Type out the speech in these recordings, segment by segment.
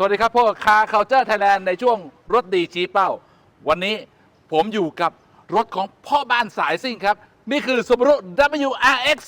สวัสดีครับพวกคาเคาเจอร์ไทยแลนด์ในช่วงรถดีชี้เป้า วันนี้ผมอยู่กับรถของพ่อบ้านสายซิ่งครับ นี่คือ Subaru WRX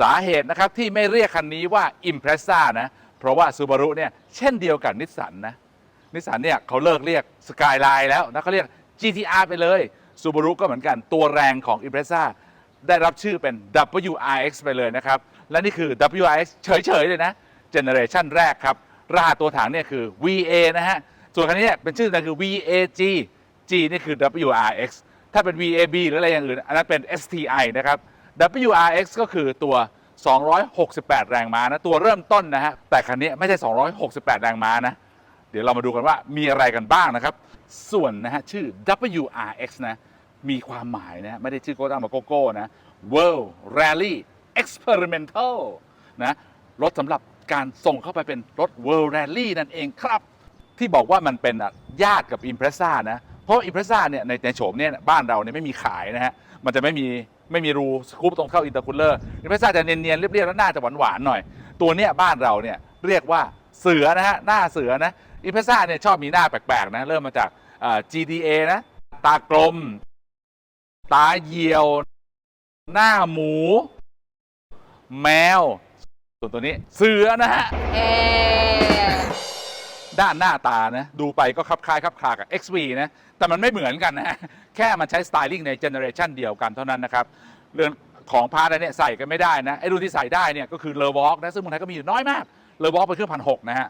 สาเหตุนะครับที่ไม่เรียกคันนี้ว่า Impreza นะ เพราะว่า Subaru เนี่ยเช่นเดียวกับนิสสันนะนิสสันเนี่ยเขาเลิกเรียก Skyline แล้วนะเขาเรียก GTR ไปเลย Subaru ก็เหมือนกันตัวแรงของ Impreza ได้รับชื่อเป็น WRX ไปเลยนะครับ และนี่คือ WRX เฉย ๆ เลยนะเจเนอเรชันแรกครับ รหัสตัวถังเนี่ยคือ VA นะฮะ ส่วนคันนี้เนี่ยเป็นชื่อนะคือ VAG G นี่คือ WRX ถ้าเป็น VAB หรืออะไรอย่างอื่น อันนั้นเป็น STI นะครับ WRX ก็คือตัว 268 แรงม้านะ ตัวเริ่มต้นนะฮะ แต่คันนี้ไม่ใช่ 268 แรงม้านะ เดี๋ยวเรามาดูกันว่ามีอะไรกันบ้างนะครับ ส่วนนะฮะ ชื่อ WRX นะ มีความหมายนะ ไม่ได้ชื่อโกต้ามาโกโก้นะ World Rally Experimental นะ รถสำหรับการส่งเข้าไปเป็นรถ World Rally นั่นเองครับ ที่บอกว่ามันเป็นญาติกับ Impreza นะ เพราะ Impreza เนี่ยในในโฉมเนี่ยบ้านเราเนี่ยไม่มีขายนะฮะ มันจะไม่มี ไม่มีรูสกู๊ปตรงเข้าอินเตอร์คูลเลอร์ Impreza จะเนียนๆเรียบๆแล้วหน้าจะหวานๆหน่อย ตัวเนี้ยบ้านเราเนี่ยเรียกว่าเสือนะฮะหน้าเสือนะ Impreza เนี่ยชอบมีหน้าแปลกๆนะเริ่มมาจากเอ่อ GDA นะตากลม ตาเยียว หน้าหมู แมว ส่วนตัวนี้เสือนะฮะ ด้านหน้าตานะดูไปก็คลับคล้ายคลับคลากับ XV นะแต่มันไม่เหมือนกันนะแค่มันใช้สไตลิ่งในเจเนอเรชันเดียวกันเท่านั้นนะครับเรื่องของพาร์ทเนี่ยใส่กันไม่ได้นะไอ้รุ่นที่ใส่ได้เนี่ยก็คือเลอวอล์กนะซึ่งเมืองไทยก็มีอยู่น้อยมากเลอวอล์กเป็นเครื่องพันหกนะฮะ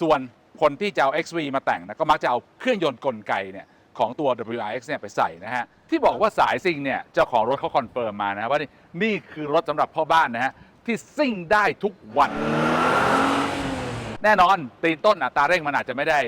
ส่วนคนที่จะเอา XV มาแต่งนะก็มักจะเอาเครื่องยนต์กลไกเนี่ยของตัว WRX เนี่ยไปใส่นะฮะที่บอกว่าสายซิ่งเนี่ยเจ้าของรถเขาคอนเฟิร์มมานะว่านี่นี่คือรถสำหรับพ่อบ้านนะฮะที่ซิ่งได้ทุกวัน แน่นอนตีนต้นอัตราเร่งมันอาจจะไม่ได้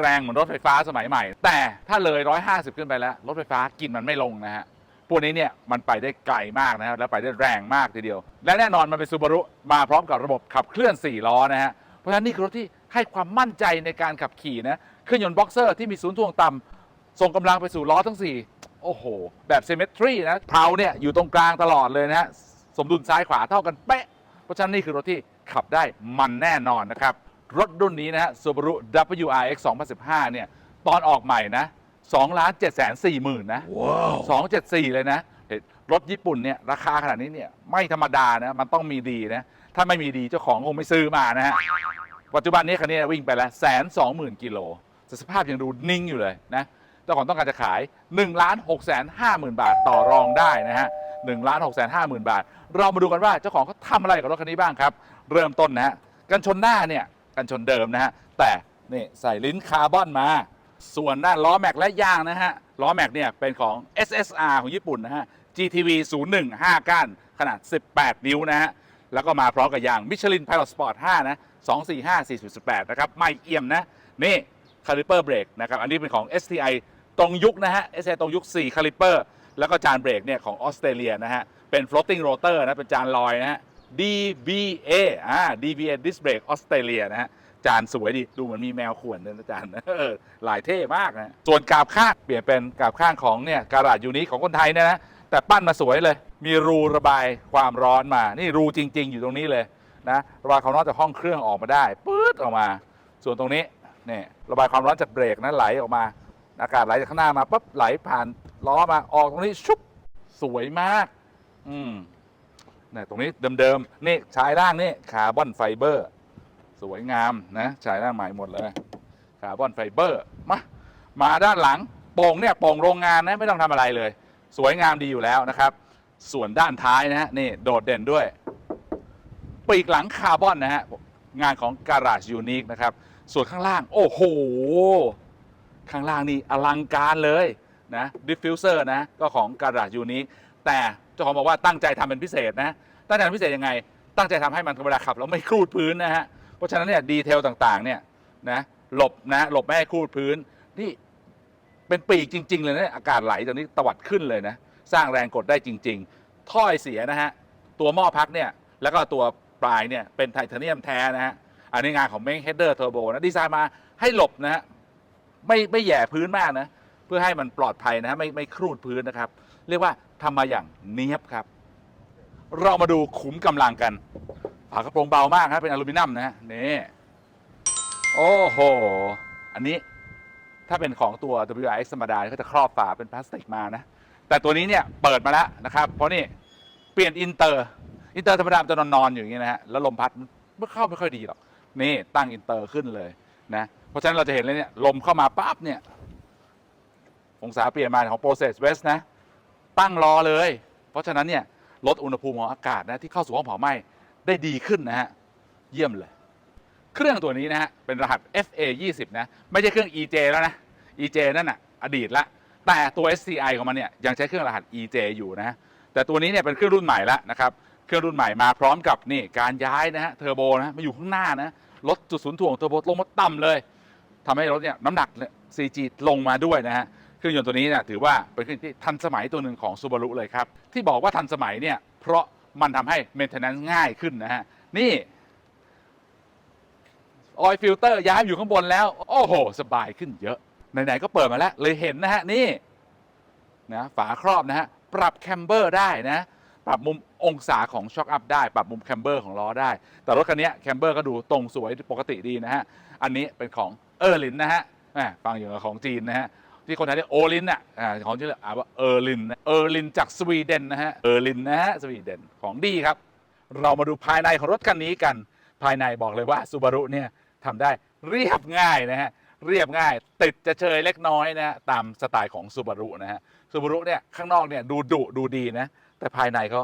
แรงเหมือนรถไฟฟ้าสมัยใหม่ แต่ถ้าเลย 150 ขึ้นไปแล้ว รถไฟฟ้ากินมันไม่ลงนะฮะพวกนี้เนี่ยมันไปได้ไกลมากนะฮะแล้วไปได้แรงมากทีเดียว และแน่นอนมันเป็นซูบารุมาพร้อมกับระบบขับเคลื่อน 4 ล้อนะฮะเพราะฉะนั้นนี่คือรถที่ให้ความมั่นใจในการขับขี่นะเครื่องยนต์บ็อกเซอร์ที่มีศูนย์ถ่วงต่ำส่งกำลังไปสู่ล้อทั้ง 4 โอ้โห แบบเซม t ทรีนะเพลาเนี่ยอยู่ตรงกลางตลอดเลยนะฮะสมดุลซ้ายขวาเท่ากันเป๊ะเพราะฉะนั้นนี่คือรถที่ขับได้มันแน่นอนนะครับ รถรุ่นนี้นะฮะ Subaru WRX 2015 เนี่ย ตอนออกใหม่นะ2ล้าน7แสน4หมื่นนะ274 เลยนะเห็นรถญี่ปุ่นเนี่ย ราคาขนาดนี้เนี่ย ไม่ธรรมดานะ มันต้องมีดีนะ ถ้าไม่มีดีเจ้าของคงไม่ซื้อมานะฮะ ปัจจุบันนี้คันนี้วิ่งไปแล้วแสนสองหมื่นกิโลแต่สภาพยังดูนิ่งอยู่เลยนะ เจ้าของต้องการจะขาย1ล้าน6แสน5หมื่นบาทต่อรองได้นะฮะ1ล้าน6แสน5หมื่นบาท เรามาดูกันว่าเจ้าของเขาทำอะไรกับรถคันนี้บ้างครับ เริ่มต้นนะฮะกันชนหน้าเนี่ย กันชนเดิมนะฮะ แต่นี่ใส่ลิ้นคาร์บอนมา ส่วนด้านล้อแม็กและยางนะฮะ ล้อแม็กเนี่ยเป็นของ SSR ของญี่ปุ่นนะฮะ GTV 01 5 ก้าน ขนาด 18 นิ้วนะฮะ แล้วก็มาพร้อมกับยาง Michelin Pilot Sport 5นะ245 4.8 นะครับ ไม่เอี่ยมนะ นี่คาลิเปอร์เบรกนะครับ อันนี้เป็นของ STI ตรงยุคนะฮะ STI ตรงยุค 4 คาลิเปอร์ แล้วก็จานเบรกเนี่ยของออสเตรเลียนะฮะ เป็น floating rotor นะ เป็นจานลอยนะฮะ DBA อ่า DBA disc brake ออสเตรเลียนะฮะ จานสวยดี ดูเหมือนมีแมวข่วนเลยนะจานหลายเท่มากนะ ส่วนกาบข้างเปลี่ยนเป็นกาบข้างของเนี่ยการาดยูนิของคนไทยเนยนะ แต่ปั้นมาสวยเลย มีรูระบายความร้อนมา นี่รูจริง ๆ อยู่ตรงนี้เลยนะระบายความร้อนจากห้องเครื่องออกมาได้ปื๊ดออกมา ส่วนตรงนี้นี่ระบายความร้อนจากเบรกนะไหลออกมา อากาศไหลจากข้างหน้ามาปั๊บไหลผ่านล้อมาออกตรงนี้ชุบสวยมาก อืม นี่ยตรงนี้เดิมๆนี่ชายล่างนี่คาร์บอนไฟเบอร์ สวยงามนะชายล่างใหม่หมดเลยคาร์บอนไฟเบอร์มามาด้านหลังโป่งเนี่ยโป่งโรงงานนะไม่ต้องทำอะไรเลย สวยงามดีอยู่แล้วนะครับ ส่วนด้านท้ายนะฮะนี่โดดเด่นด้วยปีกหลังคาร์บอนนะฮะงานของ Garage Unique นะครับ ส่วนข้างล่าง โอ้โห ข้างล่างนี่อลังการเลยนะดิฟฟิวเซอร์นะ ก็ของ Garage Unique แต่ เจ้าของบอกว่าตั้งใจทำเป็นพิเศษนะตั้งใจทำพิเศษยังไง ตั้งใจทำให้มันเวลาขับแล้วไม่ครูดพื้นนะฮะเพราะฉะนั้นเนี่ยดีเทลต่างๆเนี่ยนะหลบนะหลบไม่ให้ครูดพื้นนี่เป็นปีกจริง ๆ เลยนะอากาศไหลตรงนี้ตวัดขึ้นเลยนะสร้างแรงกดได้จริง ๆ ถ้อยเสียนะฮะตัวหม้อพักเนี่ยแล้วก็ตัวปลายเนี่ยเป็นไทเทเนียมแท้นะฮะอันนี้งานของเมงเฮดเดอร์เทอร์โบนะดีไซน์มาให้หลบนะฮะไม่ไม่แย่พื้นมากนะ เพื่อให้มันปลอดภัยนะฮะไม่ไม่ครูดพื้นนะครับ เรียกว่า ทำมาอย่างเนียบครับ เรามาดูขุมกำลังกัน ฝากระโปรงเบามากครับเป็นอลูมิเนียมนะฮะนี่โอ้โห อันนี้ถ้าเป็นของตัว WRX ธรรมดาเขาจะครอบฝาเป็นพลาสติกมานะ แต่ตัวนี้เนี่ยเปิดมาแล้วนะครับ เพราะนี่เปลี่ยนอินเตอร์ อินเตอร์ธรรมดามันจะนอนๆอยู่อย่างนี้นะฮะ แล้วลมพัดมันไม่เข้าไม่ค่อยดีหรอก นี่ตั้งอินเตอร์ขึ้นเลยนะ เพราะฉะนั้นเราจะเห็นเลยเนี่ยลมเข้ามาปั๊บเนี่ย องศาเปลี่ยนมาของ Process West นะ ตั้งรอเลย เพราะฉะนั้นเนี่ยลดอุณหภูมิของอากาศนะที่เข้าสู่ห้องเผาไหม้ได้ดีขึ้นนะฮะเยี่ยมเลย เครื่องตัวนี้นะฮะเป็นรหัส FA 20นะไม่ใช่เครื่อง EJ แล้วนะ EJ นั่นน่ะอดีตละแต่ตัว SCI ของมันเนี่ยยังใช้เครื่องรหัส EJ อยู่นะแต่ตัวนี้เนี่ยเป็นเครื่องรุ่นใหม่ล้วนะครับเครื่องรุ่นใหม่มาพร้อมกับนี่การย้ายนะฮะเทอร์โบนะมาอยู่ข้างหน้านะลดจุดศูนย์ถ่วงเทอร์โบลงมาต่ำเลยทำให้รถเนี่ยน้ำหนักเนี่ย CG ลงมาด้วยนะฮะ รื่องยนต์ตัวนี้เนี่ยถือว่าเป็นเครื่องที่ทันสมัยตัวหนึ่งของ Subaru เลยครับ ที่บอกว่าทันสมัยเนี่ยเพราะมันทำให้ maintenance ง่ายขึ้นนะฮะ นี่ออยฟิลเตอร์ย้ายอยู่ข้างบนแล้ว โอ้โห สบายขึ้นเยอะ ไหน ๆ ก็เปิดมาแล้ว เลยเห็นนะฮะ นี่นะฝาครอบนะฮะ ปรับแคมเบอร์ได้นะ ปรับมุมองศาของช็อคอัพได้ ปรับมุมแคมเบอร์ของล้อได้ แต่รถคันนี้แคมเบอร์ก็ดูตรงสวยปกติดีนะฮะ อันนี้เป็นของเออร์ลินนะฮะฟังอยู่กับของจีนนะฮะ ที่คนไทยเรียกโอลินอะอ่าของที่เรียกอ่านว่าเออร์ลินเออร์ลินจากสวีเดนนะฮะเออร์ลินนะฮะสวีเดนของดีครับ เรามาดูภายในของรถคันนี้กัน ภายในบอกเลยว่าซูบารุเนี่ยทำได้เรียบง่ายนะฮะเรียบง่าย ติดจะเชยเล็กน้อยนะฮะตามสไตล์ของซูบารุนะฮะซูบารุเนี่ยข้างนอกเนี่ยดูดุดูดีนะ แต่ภายในเขา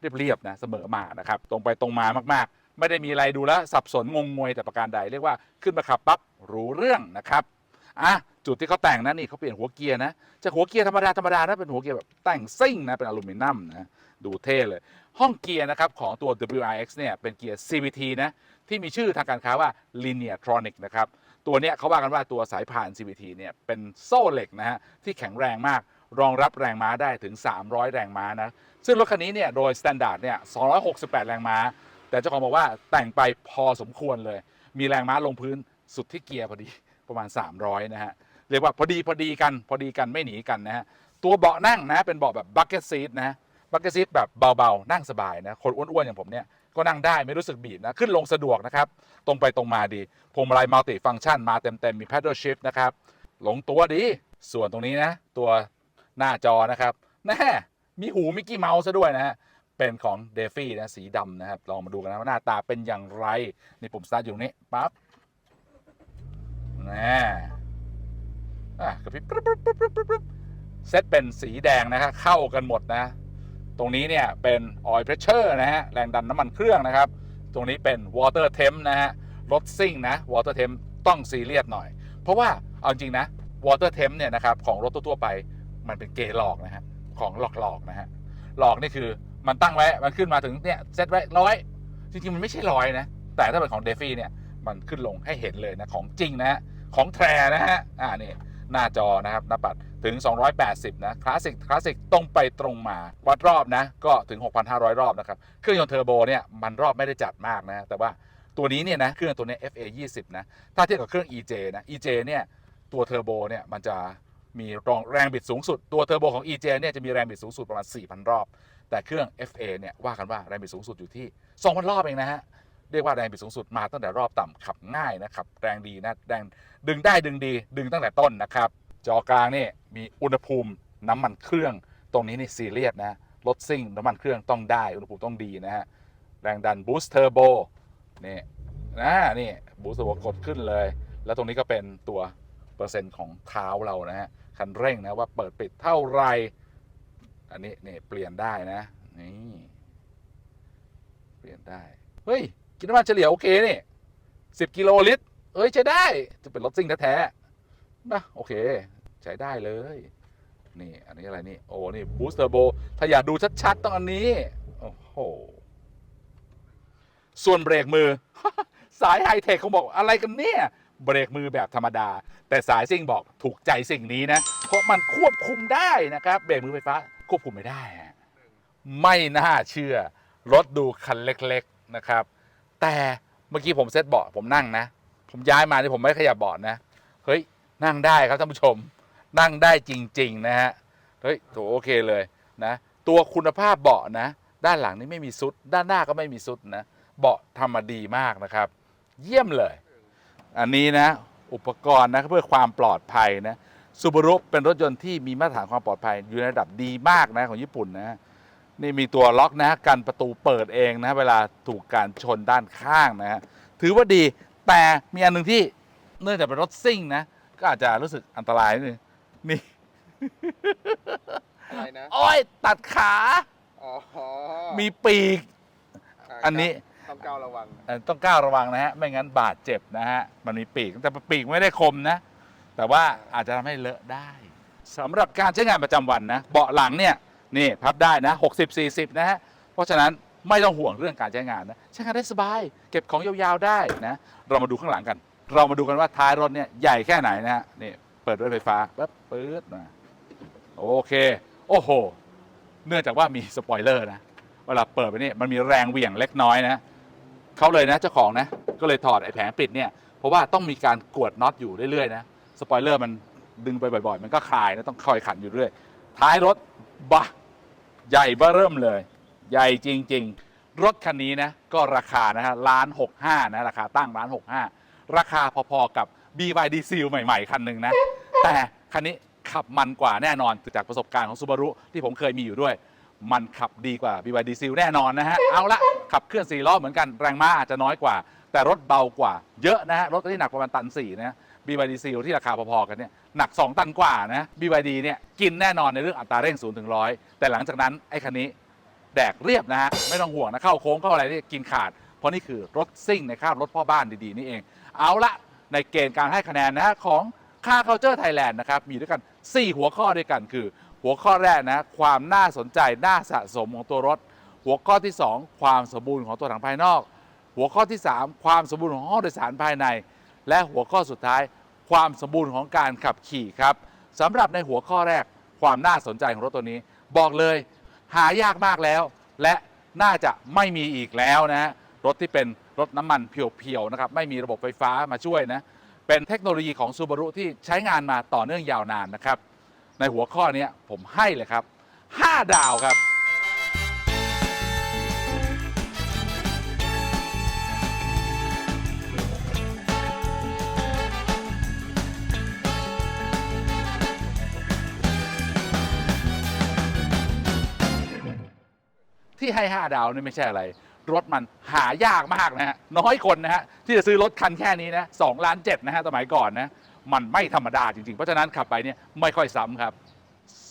เรียบเรียบนะเสมอมานะครับ ตรงไปตรงมามาก ๆ ไม่ได้มีอะไรดูแลสับสนงงงวยแต่ประการใด เรียกว่าขึ้นมาขับปั๊บรู้เรื่องนะครับ อะจุดที่เขาแต่งนะนี่เขาเปลี่ยนหัวเกียร์นะจากหัวเกียร์ธรรมดาธรรมดานะเป็นหัวเกียร์แบบแต่งซิ่งนะเป็นอลูมิเนียมนะดูเท่เลย ห้องเกียร์นะครับของตัว WRX เนี่ยเป็นเกียร์ CVT นะที่มีชื่อทางการค้าว่า Lineartronic นะครับตัวเนี้ยเขาว่ากันว่าตัวสายพาน CVT เนี่ยเป็นโซ่เหล็กนะฮะที่แข็งแรงมากรองรับแรงม้าได้ถึง 300 แรงม้านะ ซึ่งรถคันนี้เนี่ยโดยสแตนดาร์ดเนี่ย 268 แรงม้า แต่เจ้าของบอกว่าแต่งไปพอสมควรเลย มีแรงม้าลงพื้นสุดที่เกียร์พอดี ประมาณ 300 นะฮะ เรียกว่าพอดีพอดีกันพอดีกันไม่หนีกันนะฮะ ตัวเบาะนั่งนะเป็นเบาะแบบบักเก็ตซีทนะบักเก็ตซีทแบบเบาๆ นั่งสบายนะ คนอ้วนๆ อย่างผมเนี่ยก็นั่งได้ไม่รู้สึกบีบนะ ขึ้นลงสะดวกนะครับ ตรงไปตรงมาดีพวงมาลัยมัลติฟังก์ชันมาเต็มๆ มี paddle shift นะครับหลงตัวดี ส่วนตรงนี้นะ ตัวหน้าจอนะครับแน่มีหูมิกกี้เมาส์ซะด้วยนะฮะเป็นของเดฟี่นะสีดำนะครับ ลองมาดูกันนะว่าหน้าตาเป็นอย่างไร นี่ปุ่มสตาร์ทอยู่ตรงนี้ปั๊บ แน่อะกระพริบปึ๊บปึ๊บปึ๊บปึ๊บปึ๊บเซตเป็นสีแดงนะฮะเข้ากันหมดนะ ตรงนี้เนี่ยเป็นออยล์เพรสเชอร์นะฮะแรงดันน้ำมันเครื่องนะครับ ตรงนี้เป็นวอเตอร์เทมนะฮะรถซิ่งนะวอเตอร์เทมต้องซีเรียสหน่อย เพราะว่าเอาจริงนะวอเตอร์เทมเนี่ยนะครับของรถทั่วไปมันเป็นเกหลอกนะฮะของหลอกๆนะฮะหลอกนี่คือมันตั้งไว้ มันขึ้นมาถึงเนี่ยเซตไว้ร้อยจริงๆ มันไม่ใช่ร้อยนะ แต่ถ้าเป็นของเดฟี่เนี่ย มันขึ้นลงให้เห็นเลยนะ ของจริงนะฮะ ของแทรนะฮะอ่านี่หน้าจอนะครับหน้าปัดถึง 280 นะคลาสสิกคลาสสิกตรงไปตรงมา วัดรอบนะ ก็ถึง 6,500 รอบนะครับ เครื่องยนต์เทอร์โบเนี่ยมันรอบไม่ได้จัดมากนะ แต่ว่าตัวนี้เนี่ยนะเครื่องตัวนี้ FA 20 นะ ถ้าเทียบกับเครื่อง EJ นะ EJ เนี่ยตัวเทอร์โบเนี่ยมันจะมีรองแรงบิดสูงสุด ตัวเทอร์โบของ EJ เนี่ยจะมีแรงบิดสูงสุดประมาณ 4,000 รอบ แต่เครื่อง FA เนี่ยว่ากันว่าแรงบิดสูงสุดอยู่ที่ 2,000 รอบเองนะฮะ เรียกว่าแรงบิดสูงสุดมาตั้งแต่รอบต่ำขับง่ายนะครับแรงดีนะแรงดึงได้ดึงดี ดึงตั้งแต่ต้นนะครับ จอกลางนี่มีอุณหภูมิน้ำมันเครื่อง ตรงนี้นี่ซีเรียสนะรถซิ่งน้ำมันเครื่องต้องได้อุณหภูมิต้องดีนะฮะแรงดันบูสต์เทอร์โบนี่นะนี่บูสต์เทอร์โบกดขึ้นเลย แล้วตรงนี้ก็เป็นตัวเปอร์เซ็นต์ของเท้าเรานะฮะคันเร่งนะว่าเปิดปิดเท่าไรอันนี้เนี่เปลี่ยนได้นะนี่เปลี่ยนได้ เฮ้ย กินน้ำมันเฉลี่ยโอเคนี่สิบกิโลลิตร เอ้ยใช้ได้ จะเป็นรถซิ่งแท้ๆนะโอเค ใช้ได้เลย นี่ อันนี้อะไรนี่ โอ้ นี่บูสเตอร์โบ ถ้าอยากดูชัดๆ ต้องอันนี้ โอ้โห ส่วนเบรกมือ สายไฮเทคเขาบอกอะไรกันเนี่ย เบรกมือแบบธรรมดา แต่สายซิ่งบอกถูกใจสิ่งนี้นะ เพราะมันควบคุมได้นะครับ เบรกมือไฟฟ้าควบคุมไม่ได้ ไม่น่าเชื่อ รถดูคันเล็ก ๆ นะครับ แต่เมื่อกี้ผมเซตเบาะผมนั่งนะ ผมย้ายมาที่ผมไม่ขยับเบาะนะ เฮ้ย นั่งได้ครับท่านผู้ชม นั่งได้จริง ๆ นะฮะ เฮ้ยโถโอเคเลยนะ ตัวคุณภาพเบาะนะ ด้านหลังนี่ไม่มีซุด ด้านหน้าก็ไม่มีซุดนะ เบาะทำมาดีมากนะครับ เยี่ยมเลย อันนี้นะ อุปกรณ์นะเพื่อความปลอดภัยนะซูบารุเป็นรถยนต์ที่มีมาตรฐานความปลอดภัยอยู่ในระดับดีมากนะของญี่ปุ่นนะ นี่มีตัวล็อกนะกันประตูเปิดเองนะเวลาถูกการชนด้านข้างนะฮะถือว่าดีแต่มีอันหนึ่งที่เนื่องจากเป็นรถซิ่งนะ ก็อาจจะรู้สึกอันตรายนิดนึงนี่ อะไรนะ โอ้ยตัดขา อ๋อมีปีกะอันนี้ ต้องก้าวระวัง เอ่อต้องก้าวระวังนะฮะ ไม่งั้นบาดเจ็บนะฮะ มันมีปีก แต่ปีกไม่ได้คมนะ แต่ว่าอาจจะทำให้เลอะได้สำหรับการใช้งานประจำวันนะ เบาะหลังเนี่ย นี่พับได้นะ 60 40 นะฮะ เพราะฉะนั้นไม่ต้องห่วงเรื่องการใช้งานนะ ใช้งานได้สบาย เก็บของยาวๆได้นะ เรามาดูข้างหลังกัน เรามาดูกันว่าท้ายรถเนี่ยใหญ่แค่ไหนนะฮะ นี่เปิดด้วยไฟฟ้าปั๊บปื๊ดมาโอเค โอ้โห เนื่องจากว่ามีสปอยเลอร์นะ เวลาเปิดไปนี่มันมีแรงเหวี่ยงเล็กน้อยนะ เขาเลยนะเจ้าของนะ ก็เลยถอดไอ้แผงปิดเนี่ย เพราะว่าต้องมีการกวดน็อตอยู่เรื่อยๆนะ สปอยเลอร์มันดึงไปบ่อยๆ มันก็คลายนะต้องคอยขันอยู่เรื่อย ท้ายรถ บะใหญ่เบ้อเริ่มเลย ใหญ่จริง ๆ รถคันนี้นะก็ราคานะฮะล้านหกห้านะราคาตั้งล้านหกห้าราคาพอๆกับ BYD Seal ใหม่ ๆ คันหนึ่งนะ แต่คันนี้ขับมันกว่าแน่นอนจากประสบการณ์ของ Subaru ที่ผมเคยมีอยู่ด้วย มันขับดีกว่า BYD Seal แน่นอนนะฮะ เอาละขับเคลื่อน4ล้อเหมือนกันแรงม้าอาจจะน้อยกว่า แต่รถเบากว่า เยอะนะฮะรถที่หนักประมาณตัน4นะ BYD Seal ที่ราคาพอๆกันเนี่ยหนัก 2 ตันกว่านะ BYD เนี่ยกินแน่นอนในเรื่องอัตราเร่ง0ถึง100แต่หลังจากนั้นไอ้คันนี้แดกเรียบนะฮะไม่ต้องห่วงนะเข้าโค้งเข้าอะไรนี่กินขาด เพราะนี่คือรถซิ่งในคาบรถพ่อบ้านดีๆนี่เอง เอาละในเกณฑ์การให้คะแนนนะฮะของค่า Culture Thailand นะครับมีด้วยกัน 4 หัวข้อด้วยกันคือ หัวข้อแรกนะความน่าสนใจน่าสะสมของตัวรถ หัวข้อที่ 2 ความสมบูรณ์ของตัวถังภายนอก หัวข้อที่ 3 ความสมบูรณ์ของห้องโดยสารภายใน และหัวข้อสุดท้าย ความสมบูรณ์ของการขับขี่ครับสำหรับในหัวข้อแรกความน่าสนใจของรถตัวนี้ บอกเลย หายากมากแล้ว และน่าจะไม่มีอีกแล้วนะฮะรถที่เป็นรถน้ำมันเพียวๆนะครับไม่มีระบบไฟฟ้ามาช่วยนะเป็นเทคโนโลยีของ Subaru ที่ใช้งานมาต่อเนื่องยาวนานนะครับ ในหัวข้อนี้ผมให้เลยครับ 5 ดาวครับ ที่ให้ 5 ดาวนี่ไม่ใช่อะไร รถมันหายากมากนะฮะน้อยคนนะฮะที่จะซื้อรถคันแค่นี้นะสองล้านเจ็ดนะฮะสมัยก่อนนะมันไม่ธรรมดาจริงๆ เพราะฉะนั้นขับไปเนี่ยไม่ค่อยซ้ำครับ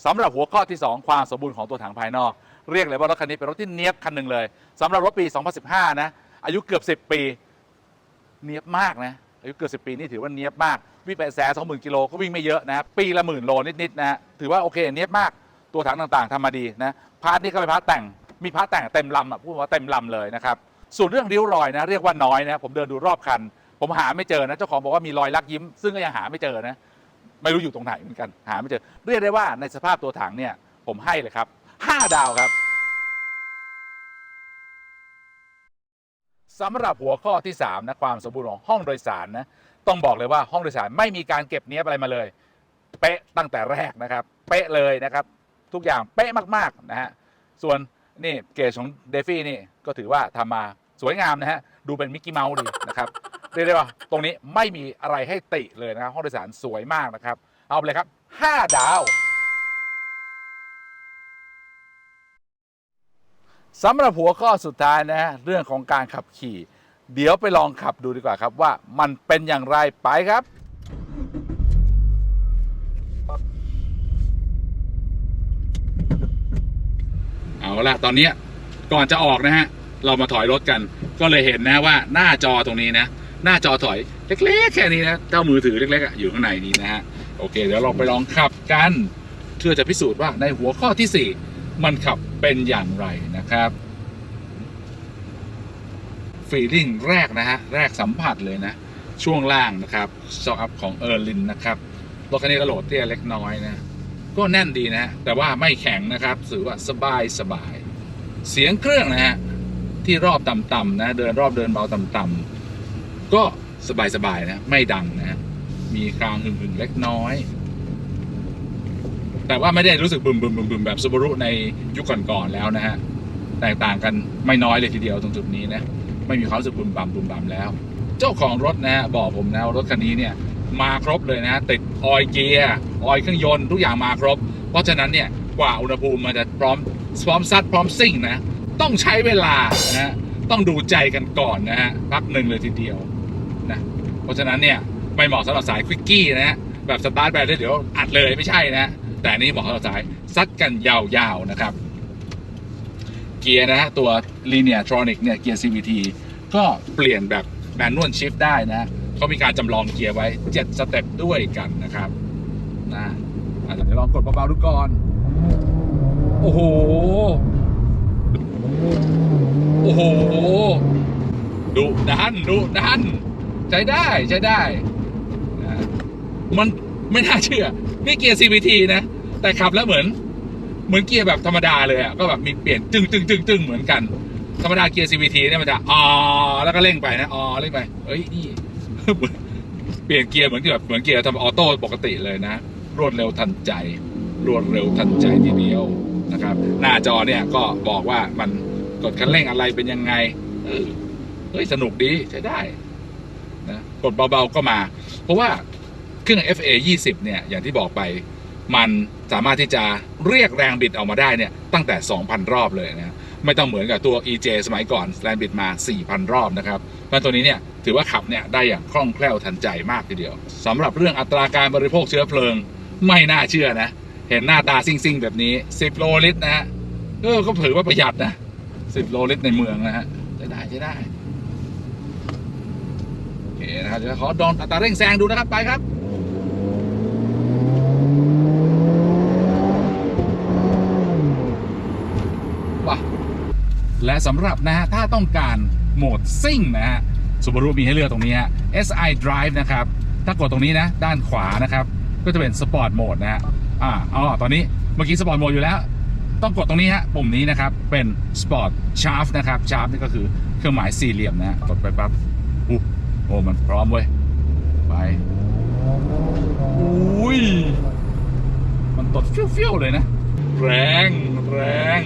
สำหรับหัวข้อที่ 2 ความสมบูรณ์ของตัวถังภายนอก เรียกเลยว่ารถคันนี้เป็นรถที่เนี้ยบคันหนึ่งเลยสำหรับรถปี 2015 นะอายุเกือบ 10 ปี เนียบมากนะอายุเกือบสิปีนี่ถือว่าเนียบมากวิ่งไปแสนสองหมื่นกิโลก็วิ่งไม่เยอะนะปีละหมื่นโลนิดๆนะฮะถือว่าโอเคเนียบมากตัวถังต่างๆทำมาดีนะพาร์ทนี่ก็เป็นพาร์ทแต่ง มีพร์ทแต่งเต็มลำอะพูดว่าเต็มลำเลยนะครับส่วนเรื่องริ้วรอยนะเรียกว่าน้อยนะผมเดินดูรอบคัน ผมหาไม่เจอนะเจ้าของบอกว่ามีรอยลักยิ้ม ซึ่งก็ยังหาไม่เจอนะไม่รู้อยู่ตรงไหนเหมือนกัน หาไม่เจอ เรียกได้ว่าในสภาพตัวถังเนี่ยผมให้เลยครับ5ดาวครับสำหรับหัวข้อที่3นะความสมบูรณ์ของห้องโดยสารนะต้องบอกเลยว่าห้องโดยสารไม่มีการเก็บเนี้ยอะไรมาเลย เป๊ะตั้งแต่แรกนะครับ เป๊ะเลยนะครับ ทุกอย่างเป๊ะมากๆนะฮะส่วน นี่เกจของเดฟี่นี่ก็ถือว่าทำมาสวยงามนะฮะ ดูเป็นมิกกี้เมาส์ดีนะครับเรียกได้ว่าตรงนี้ไม่มีอะไรให้ติเลยนะครับห้องโดยสารสวยมากนะครับ เอาไปเลยครับ 5 ดาวสำหรับหัวข้อสุดท้ายนะฮะเรื่องของการขับขี่ เดี๋ยวไปลองขับดูดีกว่าครับว่ามันเป็นอย่างไรไปครับ เอาละตอนเนี้ยก่อนจะออกนะฮะ เรามาถอยรถกัน ก็เลยเห็นนะว่าหน้าจอตรงนี้นะ หน้าจอถอยเล็กๆแค่นี้นะเจ้ามือถือเล็กๆอะอยู่ข้างในนี้นะฮะโอเคเดี๋ยวเราไปลองขับกันเพื่อจะพิสูจน์ว่าในหัวข้อที่ 4 มันขับเป็นอย่างไรนะครับฟีลิ่งแรกนะฮะ แรกสัมผัสเลยนะ ช่วงล่างนะครับซอกอัพของเออร์ลินนะครับรถคันนี้กระโหลดเตี้ยเล็กน้อยนะ ก็แน่นดีนะฮะแต่ว่าไม่แข็งนะครับถือว่าสบายสบาย เสียงเครื่องนะฮะที่รอบต่ำๆนะเดินรอบเดินเบาต่ำๆก็สบายๆนะไม่ดังนะมีครางหึ่งๆเล็กน้อย แต่ว่าไม่ได้รู้สึกบึมบึมบึมบึมแบบซูบารุในยุคก่อนๆแล้วนะฮะแตกต่างกันไม่น้อยเลยทีเดียวตรงจุดนี้นะไม่มีความรู้สึกบึมบัมบึมบัมแล้ว เจ้าของรถนะฮะบอกผมนะว่ารถคันนี้เนี่ย มาครบเลยนะติดออยเกียร์ออยเครื่องยนต์ทุกอย่างมาครบ เพราะฉะนั้นเนี่ยกว่าอุณหภูมิมันจะพร้อมพร้อมซัดพร้อมซิ่งนะต้องใช้เวลานะต้องดูใจกันก่อนนะฮะพักหนึ่งเลยทีเดียวนะเพราะฉะนั้นเนี่ยไม่เหมาะสำหรับสายควิกกี้นะฮะแบบสตาร์ทไปแล้วเดี๋ยวอัดเลยไม่ใช่นะแต่นนี้เหมาะสำหรับสายซัดกันยาวๆนะครับ เกียร์นะฮะตัว Linear Tronic เนี่ยเกียร์ CVT ก็เปลี่ยนแบบแมนนวลชิฟได้นะ เขามีการจำลองเกียร์ไว้ 7 สเต็ปด้วยกันนะครับนะอะเดี๋ยวลองกดเบาๆดูก่อน โอ้โห โอ้โห ดุดันดุดันใช้ได้ใช้ได้นะมันไม่น่าเชื่อ นี่เกียร์ CVT นะ แต่ขับแล้วเหมือน เหมือนเกียร์แบบธรรมดาเลยอะก็แบบมีเปลี่ยนตึงตึงตึงตึงเหมือนกันธรรมดาเกียร์ CVT เนี่ยมันจะอ๋อแล้วก็เร่งไปนะอ๋อเร่งไปเอ้ยนี่ เปลี่ยนเกียร์เหมือนที่แบบเหมือนเกียร์ทำออโต้ปกติเลยนะ รวดเร็วทันใจ รวดเร็วทันใจทีเดียวนะครับ หน้าจอเนี่ยก็บอกว่ามันกดคันเร่งอะไรเป็นยังไงเออเฮ้ยสนุกดีใช้ได้นะกดเบาๆก็มา เพราะว่าเครื่อง FA 20 เนี่ย อย่างที่บอกไป มันสามารถที่จะเรียกแรงบิดออกมาได้เนี่ย ตั้งแต่ 2,000 รอบเลยนะ ไม่ต้องเหมือนกับตัว EJ สมัยก่อนแรงบิดมา 4,000 รอบนะครับเพราะตัวนี้เนี่ยถือว่าขับเนี่ยได้อย่างคล่องแคล่วทันใจมากทีเดียวสำหรับเรื่องอัตราการบริโภคเชื้อเพลิงไม่น่าเชื่อนะ เห็นหน้าตาซิ่งๆ แบบนี้ 10 โลลิตรนะฮะเออก็ถือว่าประหยัดนะ 10 โลลิตรในเมืองนะฮะใช้ได้ได้โอเคนะครับเดี๋ยวขอดอนอัตราเร่งแซงดูนะครับไปครับ และสำหรับนะฮะถ้าต้องการโหมดซิ่งนะฮะซูบารุมีให้เลือกตรงนี้ฮะ SI Drive นะครับ ถ้ากดตรงนี้นะ ด้านขวานะครับ ก็จะเป็นสปอร์ตโหมดนะฮะอ่าอ๋อตอนนี้เมื่อกี้สปอร์ตโหมดอยู่แล้ว ต้องกดตรงนี้ฮะปุ่มนี้นะครับ เป็นสปอร์ตชาร์ฟนะครับชาร์ฟนี่ก็คือเครื่องหมายสี่เหลี่ยมนะฮะกดไปปั๊บอู้โอ้มันพร้อมเว้ยไปอุ้ยมันตดเฟี้ยวๆเลยนะ แรงแรง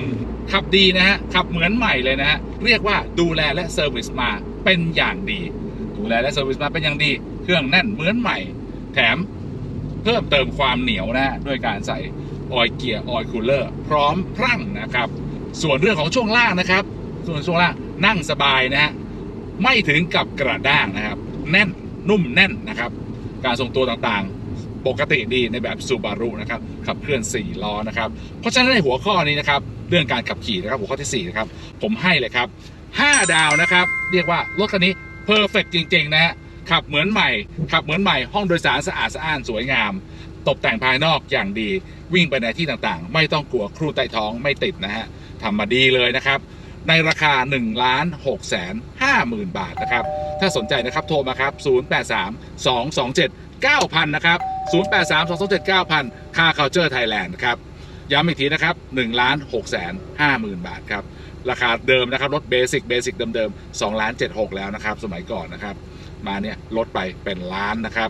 ขับดีนะฮะ ขับเหมือนใหม่เลยนะฮะ เรียกว่าดูแลและเซอร์วิสมาเป็นอย่างดี ดูแลและเซอร์วิสมาเป็นอย่างดี เครื่องแน่นเหมือนใหม่ แถมเพิ่มเติมความเหนียวนะด้วยการใส่ออยเกียร์ออยคูลเลอร์พร้อมพรั่งนะครับ ส่วนเรื่องของช่วงล่างนะครับ ส่วนช่วงล่างนั่งสบายนะฮะไม่ถึงกับกระด้างนะครับ แน่นนุ่มแน่นนะครับ การทรงตัวต่างๆ ปกติดีในแบบซูบารุนะครับขับเคลื่อน 4 ล้อนะครับ เพราะฉะนั้นในหัวข้อนี้นะครับ เรื่องการขับขี่นะครับหัวข้อที่4นะครับผมให้เลยครับ 5 ดาวนะครับ เรียกว่ารถคันนี้เพอร์เฟกจริง ๆ นะฮะขับเหมือนใหม่ ขับเหมือนใหม่ห้องโดยสารสะอาดสะอ้านสวยงาม ตกแต่งภายนอกอย่างดีวิ่งไปในที่ต่างๆ ไม่ต้องกลัวครูใต้ท้องไม่ติดนะฮะทำมาดีเลยนะครับ ในราคา1ล้าน6แสน5หมื่นบาทนะครับ ถ้าสนใจนะครับโทรมาครับ 083 227 9000 นะครับ 083 227 9000 ค่า Culture Thailand นะครับ ย้ำอีกทีนะครับ1ล้าน6แสน5หมื่นบาทครับ ราคาเดิมนะครับ รถเบสิกเบสิกเดิมๆ2ล้าน76แล้วนะครับ สมัยก่อนนะครับ มาเนี่ยลดไปเป็นล้านนะครับ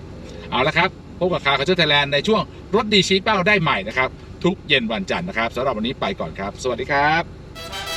เอาละครับ พบกับคาร์ Culture Thailand ในช่วงรถดีชี้เป้าได้ใหม่นะครับ ทุกเย็นวันจันทร์นะครับสำหรับวันนี้ไปก่อนครับ สวัสดีครับ